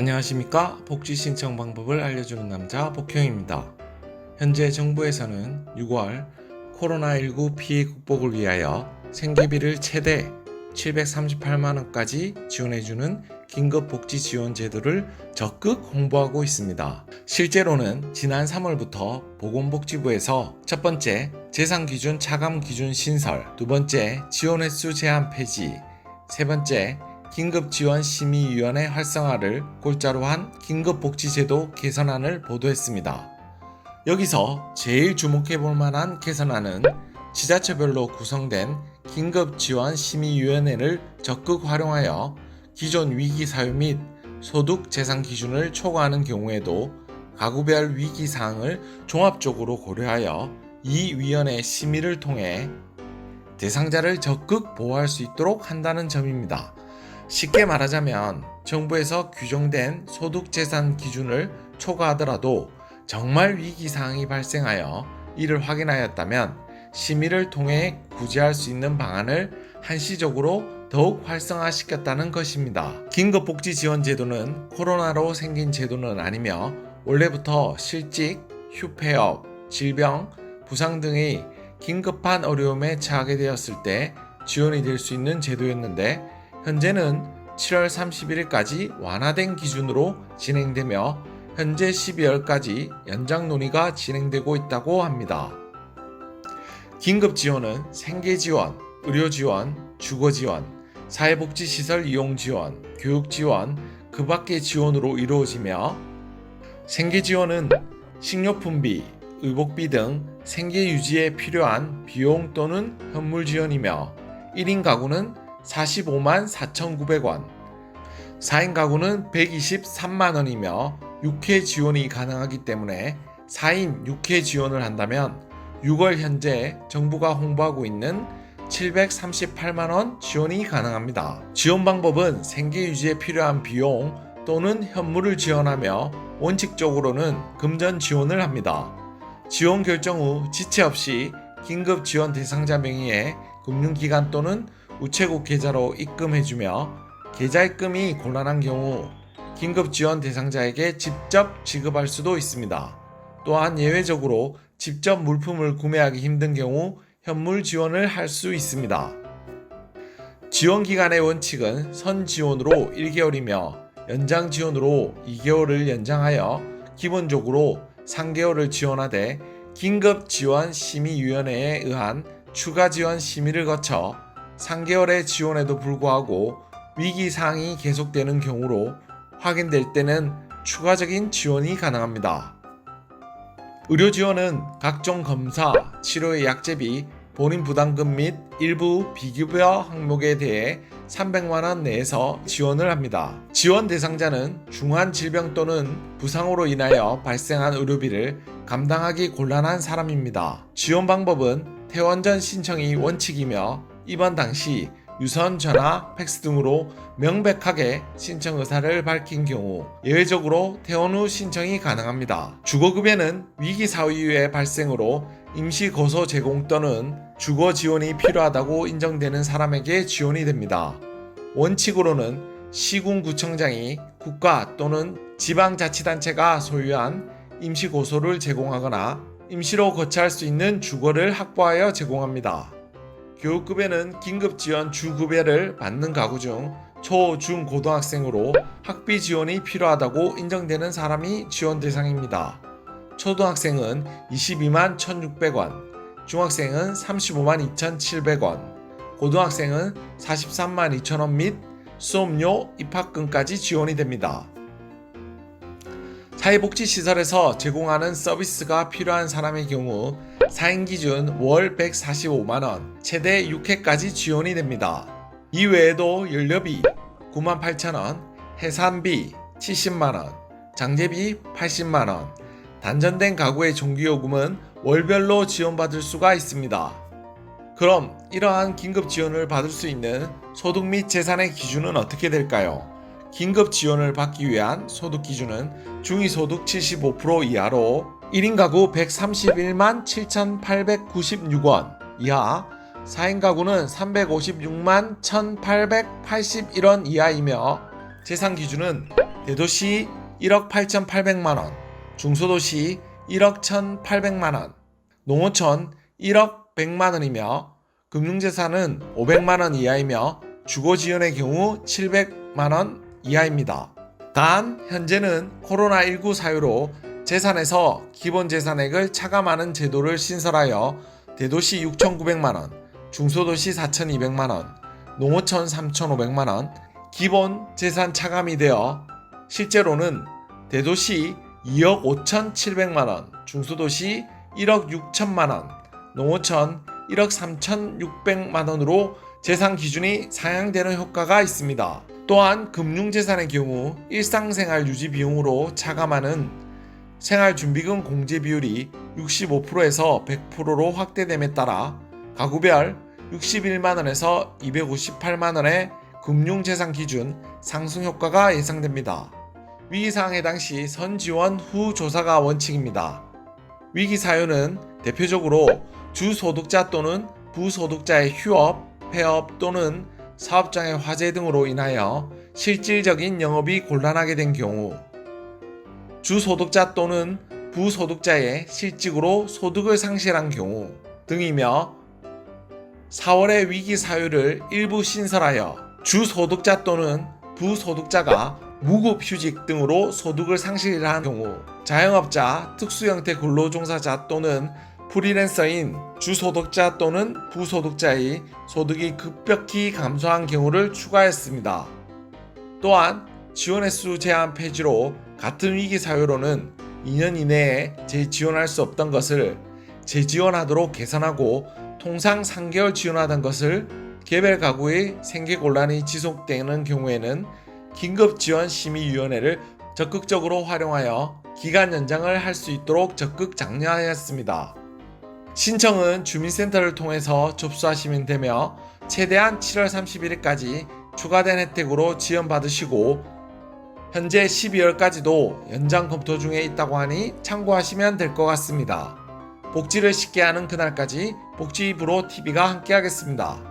안녕하십니까 복지 신청 방법을 알려주는 남자 복형입니다. 현재 정부에서는 6월 코로나19 피해 극복을 위하여 생계비를 최대 738만 원까지 지원해주는 긴급 복지 지원 제도를 적극 홍보하고 있습니다. 실제로는 지난 3월부터 보건복지부에서 첫 번째 재산 기준 차감 기준 신설, 두 번째 지원 횟수 제한 폐지, 세 번째 긴급지원심의위원회 활성화를 골자로 한 긴급복지제도 개선안을 보도했습니다. 여기서 제일 주목해 볼 만한 개선안은 지자체별로 구성된 긴급지원심의위원회를 적극 활용하여 기존 위기 사유 및 소득 재산 기준을 초과하는 경우에도 가구별 위기 사항을 종합적으로 고려하여 이 위원회 심의를 통해 대상자를 적극 보호할 수 있도록 한다는 점입니다. 쉽게 말하자면 정부에서 규정된 소득 재산 기준을 초과하더라도 정말 위기 사항이 발생하여 이를 확인하였다면 심의를 통해 구제할 수 있는 방안을 한시적으로 더욱 활성화시켰다는 것입니다. 긴급복지지원제도는 코로나로 생긴 제도는 아니며 원래부터 실직, 휴폐업, 질병, 부상 등의 긴급한 어려움에 처하게 되었을 때 지원이 될 수 있는 제도였는데 현재는 7월 31일까지 완화된 기준으로 진행되며 현재 12월까지 연장 논의가 진행되고 있다고 합니다. 긴급 지원은 생계 지원, 의료 지원, 주거 지원, 사회복지시설 이용 지원, 교육 지원, 그 밖의 지원으로 이루어지며 생계 지원은 식료품비, 의복비 등 생계 유지에 필요한 비용 또는 현물 지원이며 1인 가구는 45만 4,900원, 4인 가구는 123만 원이며 6회 지원이 가능하기 때문에 4인 6회 지원을 한다면 6월 현재 정부가 홍보하고 있는 738만 원 지원이 가능합니다. 지원 방법은 생계 유지에 필요한 비용 또는 현물을 지원하며 원칙적으로는 금전 지원을 합니다. 지원 결정 후 지체 없이 긴급 지원 대상자 명의의 금융기관 또는 우체국 계좌로 입금해주며 계좌 입금이 곤란한 경우 긴급 지원 대상자에게 직접 지급할 수도 있습니다. 또한 예외적으로 직접 물품을 구매하기 힘든 경우 현물 지원을 할 수 있습니다. 지원 기간의 원칙은 선 지원으로 1개월이며 연장 지원으로 2개월을 연장하여 기본적으로 3개월을 지원하되 긴급 지원 심의위원회에 의한 추가 지원 심의를 거쳐 3개월의 지원에도 불구하고 위기 사항이 계속되는 경우로 확인될 때는 추가적인 지원이 가능합니다. 의료 지원은 각종 검사, 치료의 약제비, 본인 부담금 및 일부 비급여 항목에 대해 300만 원 내에서 지원을 합니다. 지원 대상자는 중한 질병 또는 부상으로 인하여 발생한 의료비를 감당하기 곤란한 사람입니다. 지원 방법은 퇴원 전 신청이 원칙이며 입원 당시 유선 전화, 팩스 등으로 명백하게 신청 의사를 밝힌 경우 예외적으로 퇴원 후 신청이 가능합니다. 주거급여는 위기 사후 이후의 발생으로 임시 고소 제공 또는 주거 지원이 필요하다고 인정되는 사람에게 지원이 됩니다. 원칙으로는 시군구청장이 국가 또는 지방자치단체가 소유한 임시 고소를 제공하거나 임시로 거처할 수 있는 주거를 확보하여 제공합니다. 교육급여는 긴급지원 주급여를 받는 가구 중 초, 중, 고등학생으로 학비 지원이 필요하다고 인정되는 사람이 지원 대상입니다. 초등학생은 22만 1,600원, 중학생은 35만 2,700원, 고등학생은 43만 2천원 및 수업료 입학금까지 지원이 됩니다. 사회복지시설에서 제공하는 서비스가 필요한 사람의 경우 4인 기준 월 145만원, 최대 6회까지 지원이 됩니다. 이외에도 연료비 98,000원, 해산비 70만원, 장제비 80만원, 단전된 가구의 종기요금은 월별로 지원받을 수가 있습니다. 그럼 이러한 긴급 지원을 받을 수 있는 소득 및 재산의 기준은 어떻게 될까요? 긴급 지원을 받기 위한 소득 기준은 중위소득 75% 이하로 1인 가구 131만 7,896원 이하, 4인 가구는 356만 1,881원 이하이며 재산 기준은 대도시 1억 8,800만 원, 중소도시 1억 1,800만 원, 농어촌 1억 100만 원이며 금융재산은 500만 원 이하이며 주거 지원의 경우 700만 원 이하입니다. 단 현재는 코로나19 사유로 재산에서 기본 재산액을 차감하는 제도를 신설하여 대도시 6,900만 원, 중소도시 4,200만 원, 농어촌 3,500만 원 기본 재산 차감이 되어 실제로는 대도시 2억 5,700만 원, 중소도시 1억 6천만 원, 농어촌 1억 3,600만 원으로 재산 기준이 상향되는 효과가 있습니다. 또한 금융재산의 경우 일상생활 유지 비용으로 차감하는 생활준비금 공제 비율이 65%에서 100%로 확대됨에 따라 가구별 61만 원에서 258만 원의 금융재산 기준 상승 효과가 예상됩니다. 위기 상황 해당 시 선지원 후 조사가 원칙입니다. 위기 사유는 대표적으로 주소득자 또는 부소득자의 휴업, 폐업 또는 사업장의 화재 등으로 인하여 실질적인 영업이 곤란하게 된 경우, 주소득자 또는 부소득자의 실직으로 소득을 상실한 경우 등이며 4월의 위기 사유를 일부 신설하여 주소득자 또는 부소득자가 무급 휴직 등으로 소득을 상실한 경우 자영업자, 특수형태 근로종사자 또는 프리랜서인 주소득자 또는 부소득자의 소득이 급격히 감소한 경우를 추가했습니다. 또한 지원 횟수 제한 폐지로 같은 위기 사유로는 2년 이내에 재지원할 수 없던 것을 재지원하도록 개선하고 통상 3개월 지원하던 것을 개별 가구의 생계 곤란이 지속되는 경우에는 긴급 지원 심의위원회를 적극적으로 활용하여 기간 연장을 할 수 있도록 적극 장려하였습니다. 신청은 주민센터를 통해서 접수하시면 되며 최대한 7월 31일까지 추가된 혜택으로 지원받으시고 현재 12월까지도 연장 검토 중에 있다고 하니 참고하시면 될 것 같습니다. 복지를 쉽게 하는 그날까지 복지부로 TV가 함께하겠습니다.